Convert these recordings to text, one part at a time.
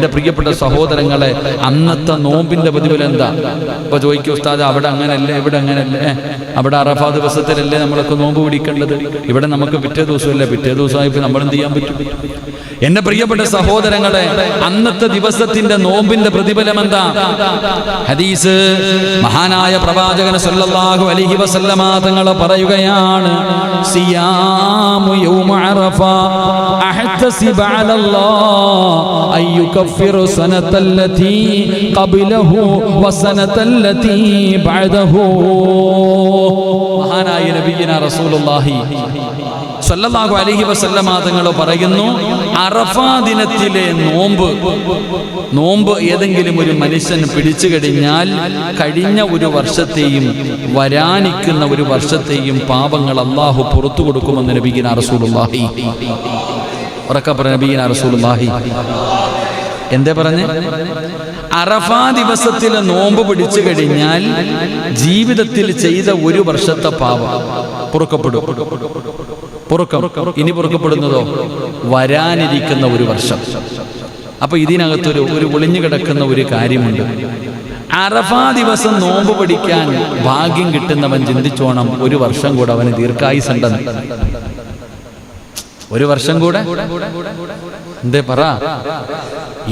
എന്റെ പ്രിയപ്പെട്ട സഹോദരങ്ങളെ അന്നത്തെ നോമ്പിന്റെ പ്രതിഫലം എന്താ? അപ്പൊ ചോദിക്കും ഉസ്താദ് അവിടെ അങ്ങനല്ലേ ഇവിടെ അങ്ങനല്ലേ? അവിടെ അറഫാ ദിവസത്തിലല്ലേ നമ്മളൊക്കെ നോമ്പ് പിടിക്കേണ്ടത്? ഇവിടെ നമുക്ക് പിറ്റേ ദിവസമല്ലേ? പിറ്റേ ദിവസമായപ്പോ നമ്മൾ എന്ത് ചെയ്യാൻ പറ്റും? എന്റെ പ്രിയപ്പെട്ട സഹോദരങ്ങളെ അന്നത്തെ ദിവസത്തിന്റെ നോമ്പിന്റെ പ്രതിഫലം എന്താ? ഹദീസ് മഹാനായ പ്രവാചകൻ സല്ലല്ലാഹു അലൈഹി വസല്ലമ തങ്ങൾ പറയുകയാണ് സിയാമു യൗമ അറഫ അഹ്തസിബ അലല്ലാഹ് അൻ യുകഫിറു സനതല്ലതി ഖബലഹു വസനതല്ലതി ബഅദഹു മഹാനായ നബിയിന റസൂലുള്ളാഹി സല്ലല്ലാഹു അലൈഹി വസല്ലമ തങ്ങൾ പറയുന്നു അറഫാ ദിനത്തിലെ നോമ്പ് നോമ്പ് ഏതെങ്കിലും ഒരു മനുഷ്യൻ പിടിച്ചു കഴിഞ്ഞാൽ കഴിഞ്ഞ ഒരു വർഷത്തെയും വരാനിക്കുന്ന ഒരു വർഷത്തെയും പാപങ്ങൾ അള്ളാഹു പുറത്തു കൊടുക്കുമെന്ന് നബീന റസൂലുള്ളാഹി. ഉറക്കപ്പറ നബീന റസൂലുള്ളാഹി. എന്തേ പറഞ്ഞ്? അറഫാ ദിവസത്തിൽ നോമ്പ് പിടിച്ചു കഴിഞ്ഞാൽ ജീവിതത്തിൽ ചെയ്ത ഒരു വർഷത്തെ പാപം പുറക്കപ്പെടും. പുറക്കം. ഇനി പുറക്കപ്പെടുന്നതോ? വരാനിരിക്കുന്ന ഒരു വർഷം. അപ്പൊ ഇതിനകത്തൊരു ഒരു ഒളിഞ്ഞു കിടക്കുന്ന ഒരു കാര്യമുണ്ട്. അറഫാ ദിവസം നോമ്പ് പിടിക്കാൻ ഭാഗ്യം കിട്ടുന്നവൻ ചിന്തിച്ചോണം ഒരു വർഷം കൂടെ അവന് ദീർഘായുസുണ്ടെന്ന്. ഒരു വർഷം കൂടെ? എന്തേ പറ.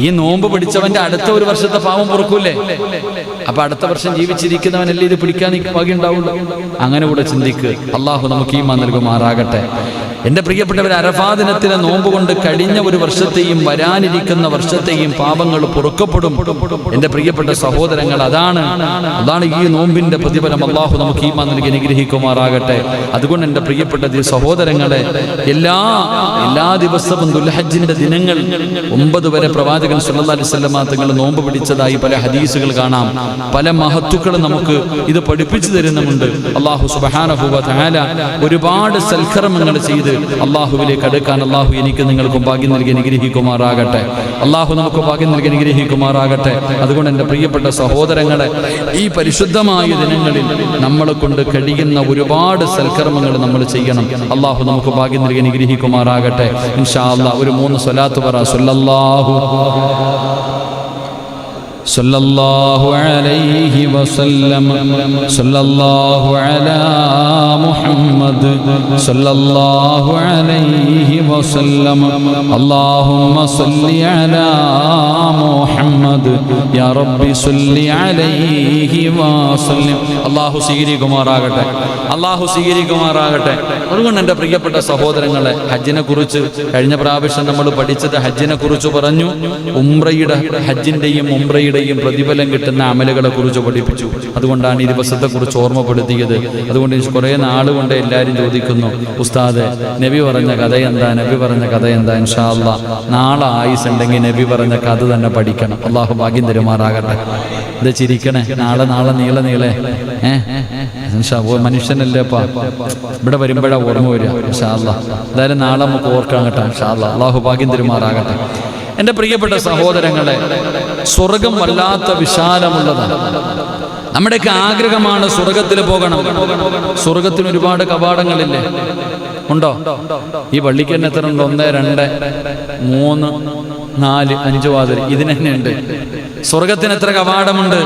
ഈ നോമ്പ് പിടിച്ചവന്റെ അടുത്ത ഒരു വർഷത്തെ പാവം പൊറുക്കൂലേ അപ്പൊ അടുത്ത വർഷം ജീവിച്ചിരിക്കുന്നവനല്ലേ ഇത് പിടിക്കാൻ ഉണ്ടാവുള്ളൂ അങ്ങനെ കൂടെ ചിന്തിക്ക്. അള്ളാഹു നമുക്ക് ഈ നൽകുമാറാകട്ടെ. എന്റെ പ്രിയപ്പെട്ടവർ അരഫാ ദിനത്തിലെ നോമ്പ് കൊണ്ട് കഴിഞ്ഞ ഒരു വർഷത്തെയും വരാനിരിക്കുന്ന വർഷത്തെയും പാപങ്ങൾ പൊറുക്കപ്പെടും. എന്റെ പ്രിയപ്പെട്ട സഹോദരങ്ങൾ അതാണ് അതാണ് ഈ നോമ്പിന്റെ പ്രതിഫലം അള്ളാഹു നമുക്ക് ഈ നൽകി അനുഗ്രഹിക്കുമാറാകട്ടെ. അതുകൊണ്ട് എന്റെ പ്രിയപ്പെട്ട സഹോദരങ്ങളെ എല്ലാ എല്ലാ ദിവസവും ദുൽഹജ്ജിന്റെ ദിനങ്ങൾ ഒമ്പത് വരെ പ്രവാചകൻ സുല്ലാ അലൈഹി വസല്ലമ തങ്ങൾ നോമ്പ് പിടിച്ചതായി പല ഹദീസുകൾ കാണാം. പല മഹത്തുക്കളും നമുക്ക് ഇത് പഠിപ്പിച്ചു തരുന്നുമുണ്ട്. അള്ളാഹു തആല ഒരുപാട് സൽക്കർമ്മങ്ങൾ ചെയ്ത് അള്ളാഹുവിലേക്ക് അടുക്കാൻ അള്ളാഹു എനിക്ക് നിങ്ങൾക്കും ഭാഗ്യം നൽകി അനുഗ്രഹിക്കുമാറാകട്ടെ. അള്ളാഹു നമുക്ക് ഭാഗ്യം നൽകി അനുഗ്രഹിക്കുമാറാകട്ടെ. അതുകൊണ്ട് എന്റെ പ്രിയപ്പെട്ട സഹോദരങ്ങളെ ഈ പരിശുദ്ധമായ ദിനങ്ങളിൽ നമ്മളെ കൊണ്ട് കഴിയുന്ന ഒരുപാട് സൽക്കർമ്മങ്ങൾ നമ്മൾ ചെയ്യണം. അള്ളാഹു നമുക്ക് ഭാഗ്യം നൽകി അനുഗ്രഹിക്കുമാറാകട്ടെ. ഇൻഷാ അള്ളാഹ് ഒരു മൂന്ന് സ്വലാത്ത് പറ. സല്ലല്ലാഹു صلى الله عليه وسلم صلى الله على محمد صلى الله عليه وسلم اللهم صل على محمد يا رب صل عليه وسلم അള്ളാഹു സ്വീകരിക്കുമാറാകട്ടെ അള്ളാഹു സ്വീകരിക്കുമാറാകട്ടെ അതുകൊണ്ട് എൻ്റെ പ്രിയപ്പെട്ട സഹോദരങ്ങളെ ഹജ്ജിനെ കുറിച്ച് കഴിഞ്ഞ പ്രാവശ്യം നമ്മൾ പഠിച്ചത് ഹജ്ജിനെ കുറിച്ച് പറഞ്ഞു ഉംറയുടെ ഹജ്ജിന്റെയും ഉംറയുടെയും പ്രതിഫലം കിട്ടുന്ന അമലുകളെ കുറിച്ച് പഠിപ്പിച്ചു. അതുകൊണ്ടാണ് ഈ ദിവസത്തെ കുറിച്ച് ഓർമ്മപ്പെടുത്തിയത്. അതുകൊണ്ട് കുറെ കുറേ നാൾ കൊണ്ട് എല്ലാവരും ചോദിക്കുന്നു ഉസ്താദ് നബി പറഞ്ഞ കഥ എന്താ? നബി പറഞ്ഞ കഥ എന്താ? ഇൻഷാ അല്ലാ. നാളെ ആയുസ് ഉണ്ടെങ്കിൽ നബി പറഞ്ഞ കഥ തന്നെ പഠിക്കണം. അള്ളാഹു ഭാഗ്യം തരുമാറാകട്ടെ. ഇത് ചിരിക്കണേ. നാളെ നാളെ നീളെ നീളെ. മനുഷ്യനല്ലേ അപ്പ? ഇവിടെ വരുമ്പോഴാ ഓർമ്മ വരിക ഇൻഷാ അല്ലാ. എന്തായാലും നാളെ നമുക്ക് ഓർക്കാൻ കേട്ടോ ഇൻഷാ അല്ലാ. അള്ളാഹു ഭാഗ്യം തരുമാറാകട്ടെ. എന്റെ പ്രിയപ്പെട്ട സഹോദരങ്ങളെ സ്വർഗം വല്ലാത്ത വിശാലമുള്ളതാണ്. നമ്മുടെയൊക്കെ ആഗ്രഹമാണ് സ്വർഗത്തിൽ പോകണം. സ്വർഗത്തിന് ഒരുപാട് കവാടങ്ങളില്ലേ? ഉണ്ടോ? ഈ പള്ളിക്ക് തന്നെ എത്ര ഉണ്ട്? ഒന്ന് രണ്ട് മൂന്ന് നാല് അഞ്ച് വാതിൽ. ഇതിന് സ്വർഗത്തിന് എത്ര കവാടമുണ്ട്?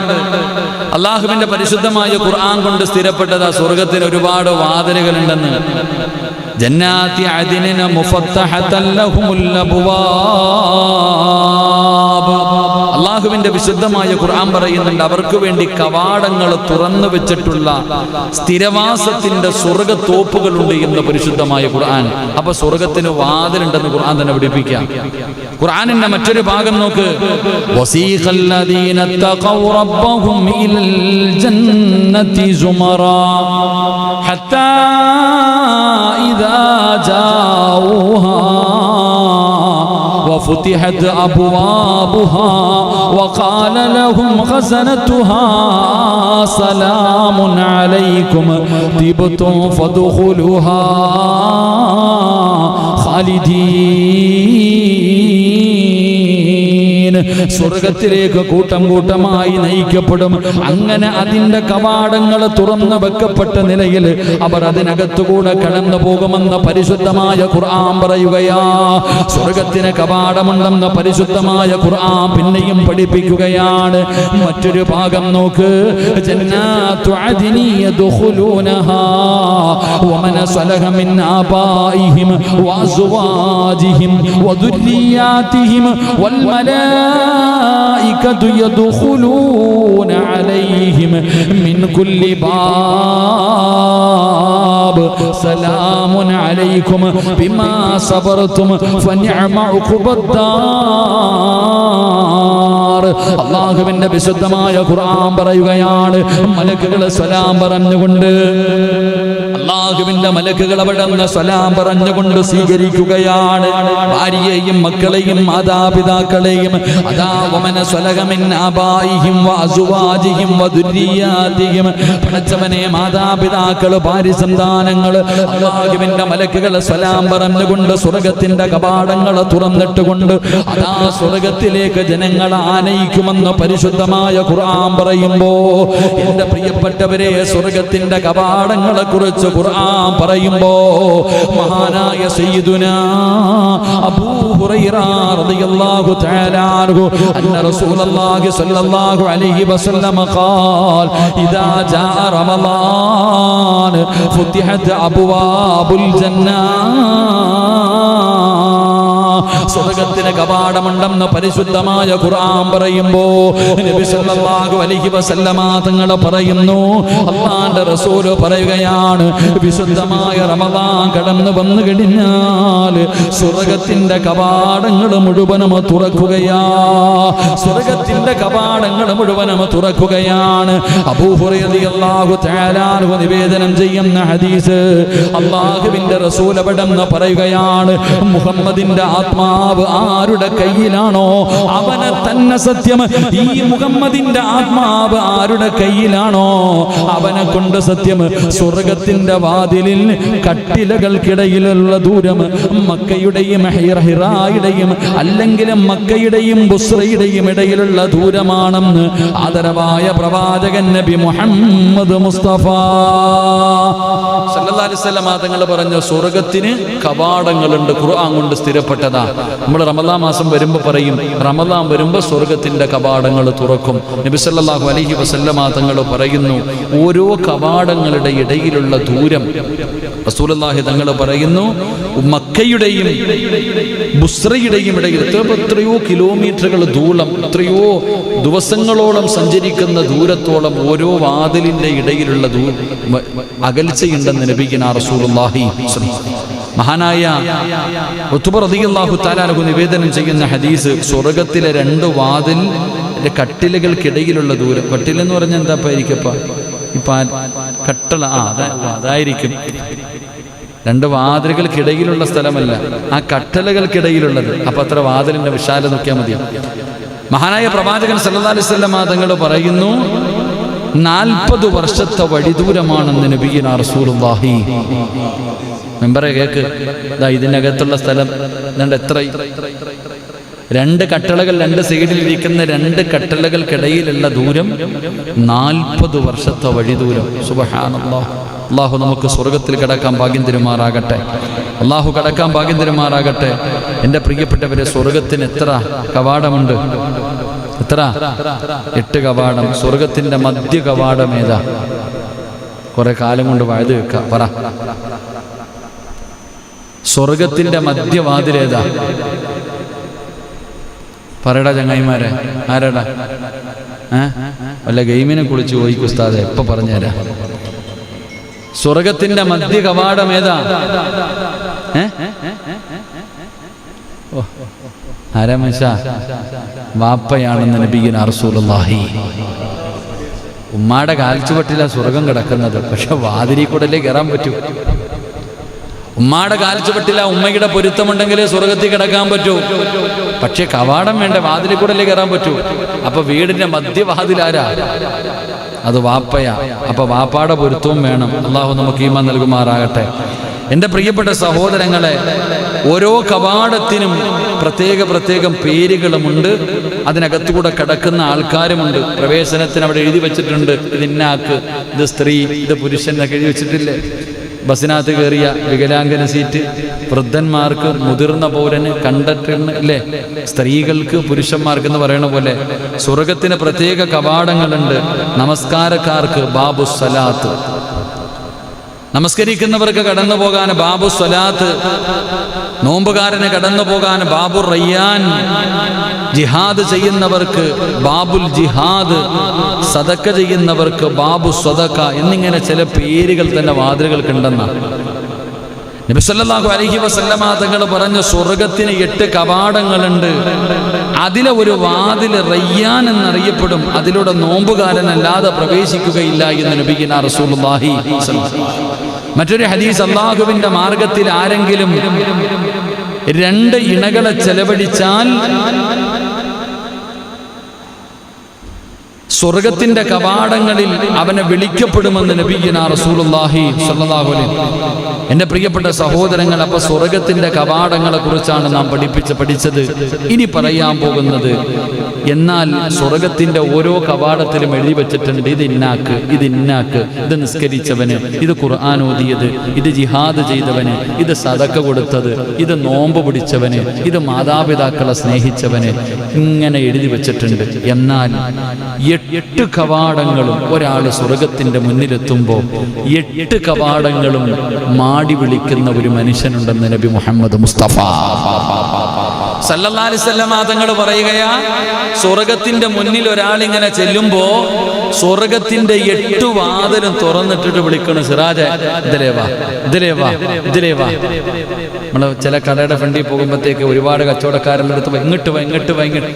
അള്ളാഹുവിന്റെ പരിശുദ്ധമായ ഖുർആൻ കൊണ്ട് സ്ഥിരപ്പെട്ടതാ സ്വർഗത്തിന് ഒരുപാട് വാതിലുകളുണ്ടെന്ന്. ജന്നാത്തി ലഹുമുൽ അബ്വാബ്. അള്ളാഹുവിന്റെ വിശുദ്ധമായ ഖുർആൻ പറയുന്നുണ്ട് അവർക്ക് വേണ്ടി കവാടങ്ങൾ തുറന്നു വെച്ചിട്ടുള്ള സ്ഥിരവാസത്തിന്റെ സ്വർഗത്തോപ്പുകളുണ്ട് എന്ന് പരിശുദ്ധമായ ഖുർആൻ. അപ്പൊ സ്വർഗത്തിന് വാതിലുണ്ടെന്ന് ഖുർആൻ തന്നെ പഠിപ്പിക്കാം ഖുർആനിന്റെ മറ്റൊരു ഭാഗം നോക്ക്. ജന്നത്തി ഹത്താ وفتحت أبوابها وقال لهم خزنتها سلام عليكم طبتم فادخلوها خالدين. സ്വർഗത്തിലേക്ക് കൂട്ടം കൂട്ടമായി നയിക്കപ്പെടും. അങ്ങനെ അതിന്റെ കവാടങ്ങൾ തുറന്നു വെക്കപ്പെട്ട നിലയിൽ അവർ അതിനകത്തുകൂടെ കടന്നു പോകുമെന്ന് പരിശുദ്ധമായ ഖുർആൻ പറയുകയാ. സ്വർഗത്തിന് കവാടമുണ്ടെന്ന പരിശുദ്ധമായ ഖുർആൻ പിന്നെയും പഠിപ്പിക്കുകയാണ്. മറ്റൊരു ഭാഗം നോക്ക്. ജന്നാത്തു അദ്നി യദ്ഖുലൂനഹാ. മലായികതു യദ്ഖുലൂന അലൈഹിം മിൻ കുല്ലി ബാബ് സലാമുൻ അലൈക്കും ബിമാ സബർതും ഫനിഅമ ഉഖുബദ്ദാർ അള്ളാഹുവിന്റെ വിശുദ്ധമായ ഖുർആൻ പറയുകയാണ്. മലക്കുകളെ സലാം പറഞ്ഞുകൊണ്ട് അള്ളാഹുവിന്റെ മലക്കുകൾ അവിടെ നിന്ന് സലാം പറഞ്ഞുകൊണ്ട് സ്വീകരിക്കുകയാണ്. ഭാര്യയെയും മക്കളെയും മാതാപിതാക്കളെയും വമന പടച്ചവനെ മാതാപിതാക്കൾ ഭാര്യ സന്താനങ്ങൾ അള്ളാഹുവിന്റെ മലക്കുകൾ സലാം പറഞ്ഞുകൊണ്ട് സ്വർഗത്തിന്റെ കപാടങ്ങൾ തുറന്നിട്ടുകൊണ്ട് അതാ സ്വർഗത്തിലേക്ക് ജനങ്ങളെ ആനയിക്കുമെന്ന് പരിശുദ്ധമായ ഖുർആൻ പറയുമ്പോ എന്റെ പ്രിയപ്പെട്ടവരെ സ്വർഗത്തിന്റെ കപാടങ്ങളെ കുറിച്ച് ഖുർആൻ പറയുമ്പോ മഹാനായ സയ്യിദുന അബൂ ഹുറൈറ റളിയല്ലാഹു തആല അൻഹു അന്ന റസൂലുള്ളാഹി സ്വല്ലല്ലാഹു അലൈഹി വസല്ലം ഖാൽ ഇദാ ജാ റമളാൻ ഫുതിഹത് അബ്വാബുൽ ജന്നാ സ്വർഗത്തിന് കപാടമുണ്ടെന്ന് പരിശുദ്ധമായ ഖുർആൻ പറയുമ്പോ നബി സല്ലല്ലാഹു അലൈഹി വസല്ലമ തങ്ങൾ പറയുന്നു അള്ളാന്റെ റസൂൽ പറയുകയാണ് വിശുദ്ധമായ റമദാൻ കടന്നു വന്നു കഴിഞ്ഞാൽ സ്വർഗത്തിന്റെ കപാടങ്ങൾ മുഴുവനും തുറക്കുകയാ. സ്വർഗത്തിന്റെ കപാടങ്ങൾ മുഴുവനും തുറക്കുകയാണ്. അബൂഹുറയല്ലാഹു തആലാഹു നിവേദനം ചെയ്യുന്ന ഹദീസ് അള്ളാഹുവിന്റെ റസൂൽ അവിടെ പറയുകയാണ് മുഹമ്മദിന്റെ ആത്മാവ് ആരുടെ കയ്യിലാണോ അവനെ തന്നെ സത്യം. ഈ മുഹമ്മദിന്റെ ആത്മാവ് ആരുടെ കയ്യിലാണോ അവനെ കൊണ്ട് സത്യം. സ്വർഗത്തിന്റെ വാതിലിൽ കട്ടിലകൾക്കിടയിലുള്ള ദൂരം മക്കയുടെയും ഹിറ- ഹിറായുടെയും അല്ലെങ്കിൽ മക്കയുടെയും ബുസ്രയുടെയും ഇടയിലുള്ള ദൂരമാണെന്ന് ആദരവായ പ്രവാചകൻ നബി മുഹമ്മദ് മുസ്തഫ. അലൈഹി തങ്ങൾ പറഞ്ഞു സ്വർഗത്തിന് കവാടങ്ങളുണ്ട്. ഖുർആൻ കൊണ്ട് സ്ഥിരപ്പെട്ടതാ. നമ്മൾ റമദാ മാസം വരുമ്പോൾ പറയും റമദാൻ വരുമ്പോൾ സ്വർഗത്തിന്റെ കവാടങ്ങൾ തുറക്കും. നബി അലഹി വസല്ലം തങ്ങൾ പറയുന്നു ഓരോ കവാടങ്ങളുടെ ഇടയിലുള്ള ദൂരം റസൂലുള്ളാഹി തങ്ങൾ പറയുന്നു മക്കയുടെയും ബുസ്രയുടെയും ഇടയിൽ എത്ര- എത്രയോ കിലോമീറ്ററുകൾ ദൂരം എത്രയോ ദിവസങ്ങളോളം സഞ്ചരിക്കുന്ന ദൂരത്തോളം ഓരോ വാതിലിന്റെ ഇടയിലുള്ള ദൂ അകൽച്ചയുണ്ടെന്ന് ലഭിക്കുന്ന റസൂലുള്ളാഹി മഹാനായ റളിയല്ലാഹു താലാലഹു നിവേദനം ചെയ്യുന്ന ഹദീസ് സ്വർഗത്തിലെ രണ്ട് വാതിൽ കട്ടിലുകൾക്കിടയിലുള്ള ദൂരം. കട്ടിലെന്ന് പറഞ്ഞാൽ എന്താ ഇരിക്കപ്പ? ഇപ്പൊ കട്ടള ആ അതാ അതായിരിക്കും. രണ്ട് വാതിലുകൾക്കിടയിലുള്ള സ്ഥലമല്ല ആ കട്ടലകൾക്കിടയിലുള്ളത് അപ്പൊ അത്ര വാതിലിന്റെ വിശാല നോക്കിയാൽ മതി മഹാനായ പ്രവാചകൻ സല്ലല്ലാഹു അലൈഹി വസല്ലം തങ്ങൾ പറയുന്നു നാൽപ്പത് വർഷത്തെ വഴിദൂരമാണെന്ന് നബിയിന റസൂലുള്ളാഹി. മെമ്പറെ കേക്ക്. ഇതാ ഇതിനകത്തുള്ള സ്ഥലം. എത്ര രണ്ട് കട്ടളകൾ രണ്ട് സൈഡിൽ ഇരിക്കുന്ന രണ്ട് കട്ടളകൾക്കിടയിലുള്ള ദൂരം നാൽപ്പത് വർഷത്തെ വഴി ദൂരം സുബഹാന അള്ളാഹു നമുക്ക് സ്വർഗത്തിൽ കിടക്കാൻ ഭാഗ്യം തിരുമാറാകട്ടെ. അള്ളാഹു കടക്കാൻ ഭാഗ്യം തിരുമാറാകട്ടെ. എന്റെ പ്രിയപ്പെട്ടവരെ സ്വർഗത്തിന് എത്ര കവാടമുണ്ട്? എത്ര? എട്ട് കവാടം. സ്വർഗത്തിന്റെ മധ്യ കവാടം ഏതാ? കുറെ കാലം കൊണ്ട് വഴുത് വെക്കാം. പറ. സ്വർഗത്തിന്റെ മധ്യവാതിലേതാ പറയടാ ചങ്ങായിമാരെ. ആരാടാ? ഏ? വല്ല ഗെയിമിനെ കുളിച്ച് പോയി ഉസ്താദെ. എപ്പൊ പറഞ്ഞുതരാ സ്വർഗത്തിന്റെ മധ്യ കവാടം ഏതാ ആരാ മനുഷ്യ? വാപ്പയാണെന്ന് നബിഗിൻ അറസൂലി ഉമ്മാടെ കാൽച്ചുവട്ടിലാ സ്വർഗം കിടക്കുന്നത്. പക്ഷെ വാതിരി കൂടല്ലേ കയറാൻ പറ്റൂ. ഉമ്മാടെ കാൽച്ചുവട്ടില ഉമ്മയുടെ പൊരുത്തമുണ്ടെങ്കിലേ സ്വർഗത്തിൽ കിടക്കാൻ പറ്റൂ. പക്ഷെ കവാടം വേണ്ട വാതിലിൽ കൂടല്ലേ കയറാൻ പറ്റൂ. അപ്പൊ വീടിന്റെ മധ്യവാതിലാരാ? അത് വാപ്പയാ. അപ്പൊ വാപ്പാടെ പൊരുത്തവും വേണം. അള്ളാഹു നമുക്ക് ഈമ നൽകുമാറാകട്ടെ. എന്റെ പ്രിയപ്പെട്ട സഹോദരങ്ങളെ ഓരോ കവാടത്തിനും പ്രത്യേക പ്രത്യേകം പേരുകളുമുണ്ട്. അതിനകത്തുകൂടെ കിടക്കുന്ന ആൾക്കാരുമുണ്ട്. പ്രവേശനത്തിന് അവിടെ എഴുതി വെച്ചിട്ടുണ്ട്. ഇത് ഇന്നാക്ക് ഇത് സ്ത്രീ ഇത് പുരുഷൻ എന്നൊക്കെ എഴുതി വെച്ചിട്ടില്ലേ? ബസ്സിനകത്ത് കയറിയ വികലാംഗന സീറ്റ് വൃദ്ധന്മാർക്ക് മുതിർന്ന പൗരന് കണ്ടക്ടറിന് ഇല്ലേ സ്ത്രീകൾക്ക് പുരുഷന്മാർക്ക് എന്ന് പറയണ പോലെ സ്വർഗത്തിന് പ്രത്യേക കവാടങ്ങളുണ്ട്. നമസ്കാരക്കാർക്ക് ബാബു സലാത്ത് നമസ്കരിക്കുന്നവർക്ക് കടന്നു പോകാൻ ബാബു സ്വലാത്ത്. നോമ്പുകാരന് കടന്നു പോകാൻ ബാബു റയ്യാൻ. ജിഹാദ് ചെയ്യുന്നവർക്ക് ബാബുൽ ജിഹാദ്. സദക്ക ചെയ്യുന്നവർക്ക് ബാബു സ്വതക്ക എന്നിങ്ങനെ ചില പേരുകൾ തന്നെ വാതിലുകൾക്കുണ്ടെന്നാണ് നബിസല്ലാഹു അലഹി വസല്ലമ തങ്ങൾ പറഞ്ഞ സ്വർഗത്തിന് എട്ട് കവാടങ്ങളുണ്ട്. അതിലെ ഒരു വാതിൽ റയ്യാൻ എന്നറിയപ്പെടും. അതിലൂടെ നോമ്പുകാരനല്ലാതെ പ്രവേശിക്കുകയില്ല എന്ന് നബിഗിന റസൂലുള്ളാഹി മറ്റൊരു ഹദീസ് അള്ളാഹുവിന്റെ മാർഗത്തിൽ ആരെങ്കിലും രണ്ട് ഇണകളെ ചെലവഴിച്ചാൽ സ്വർഗത്തിന്റെ കവാടങ്ങളിൽ അവനെ വിളിക്കപ്പെടുമെന്ന് നബീന എന്റെ പ്രിയപ്പെട്ട സഹോദരങ്ങൾ അപ്പൊ സ്വർഗത്തിന്റെ കവാടങ്ങളെ കുറിച്ചാണ് നാം പഠിപ്പിച്ച് പഠിച്ചത്. ഇനി പറയാൻ പോകുന്നത് എന്നാൽ സ്വർഗത്തിന്റെ ഓരോ കവാടത്തിലും എഴുതി വെച്ചിട്ടുണ്ട് ഇത് ഇന്നാക്ക് ഇത് ഇന്നാക്ക് ഇത് നിസ്കരിച്ചവന് ഇത് ഖുർആൻ ഇത് ജിഹാദ് ചെയ്തവന് ഇത് സദക്ക കൊടുത്തത് ഇത് നോമ്പ് പിടിച്ചവന് ഇത് മാതാപിതാക്കളെ സ്നേഹിച്ചവന് ഇങ്ങനെ എഴുതി വെച്ചിട്ടുണ്ട്. എന്നാൽ എട്ട് കവാടങ്ങളും ഒരാൾ സ്വർഗത്തിന്റെ മുന്നിലെത്തുമ്പോൾ എട്ട് കവാടങ്ങളും മാടി വിളിക്കുന്ന ഒരു മനുഷ്യനുണ്ടെന്ന് നബി മുഹമ്മദ് മുസ്തഫ. സല്ലല്ലാലിസല്ലമ തങ്ങൾ പറയുകയാ സ്വർഗത്തിന്റെ മുന്നിൽ ഒരാൾ ഇങ്ങനെ ചെല്ലുമ്പോ സ്വർഗത്തിന്റെ എട്ട് വാതിലും തുറന്നിട്ടിട്ട് വിളിക്കണം സിറാജ നമ്മൾ ചില കടയുടെ ഫ്രണ്ടിൽ പോകുമ്പോഴത്തേക്ക് ഒരുപാട് കച്ചവടക്കാരെല്ലാം അടുത്ത് വാ, ഇങ്ങോട്ട് വാ ഇങ്ങോട്ട്.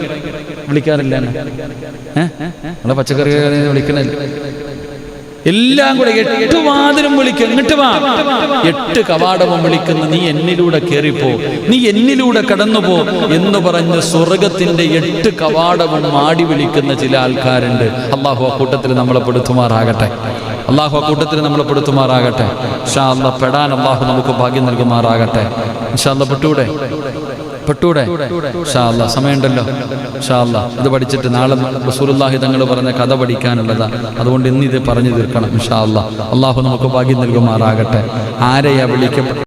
വിളിക്കാറില്ല നമ്മളെ പച്ചക്കറി വിളിക്കണില്ല? എല്ലാം കൂടെ എട്ട് വാതിലും വിളിക്കും എന്നിട്ട് വാ. എട്ട് കവാടവും വിളിക്കുന്ന നീ എന്നിലൂടെ കയറിപ്പോ നീ എന്നിലൂടെ കടന്നുപോ എന്ന് പറഞ്ഞ് സ്വർഗത്തിന്റെ എട്ട് കവാടവും മാടി വിളിക്കുന്ന ചില ആൾക്കാരുണ്ട്. അള്ളാഹു ആ കൂട്ടത്തിൽ നമ്മളെ പെടുത്തുമാറാകട്ടെ. അള്ളാഹു ആ കൂട്ടത്തിൽ നമ്മളെ പെടുത്തുമാറാകട്ടെ. ഷാ അല്ല പെടാൻ അള്ളാഹു നമുക്ക് ഭാഗ്യം നൽകുമാറാകട്ടെ. ഷാ അല്ല പെട്ടൂടെ? പെട്ടൂടെ? സമയമുണ്ടല്ലോ. ഷാ അല്ല. ഇത് പഠിച്ചിട്ട് നാളെ റസൂലുള്ളാഹി തങ്ങൾ പറഞ്ഞ കഥ പഠിക്കാനുള്ളതാ. അതുകൊണ്ട് ഇന്ന് ഇത് പറഞ്ഞു തീർക്കണം ഷാ അല്ല. അള്ളാഹു നമുക്ക് ഭാഗ്യം നൽകുമാറാകട്ടെ. ആരെയാ വിളിക്കപ്പെട്ട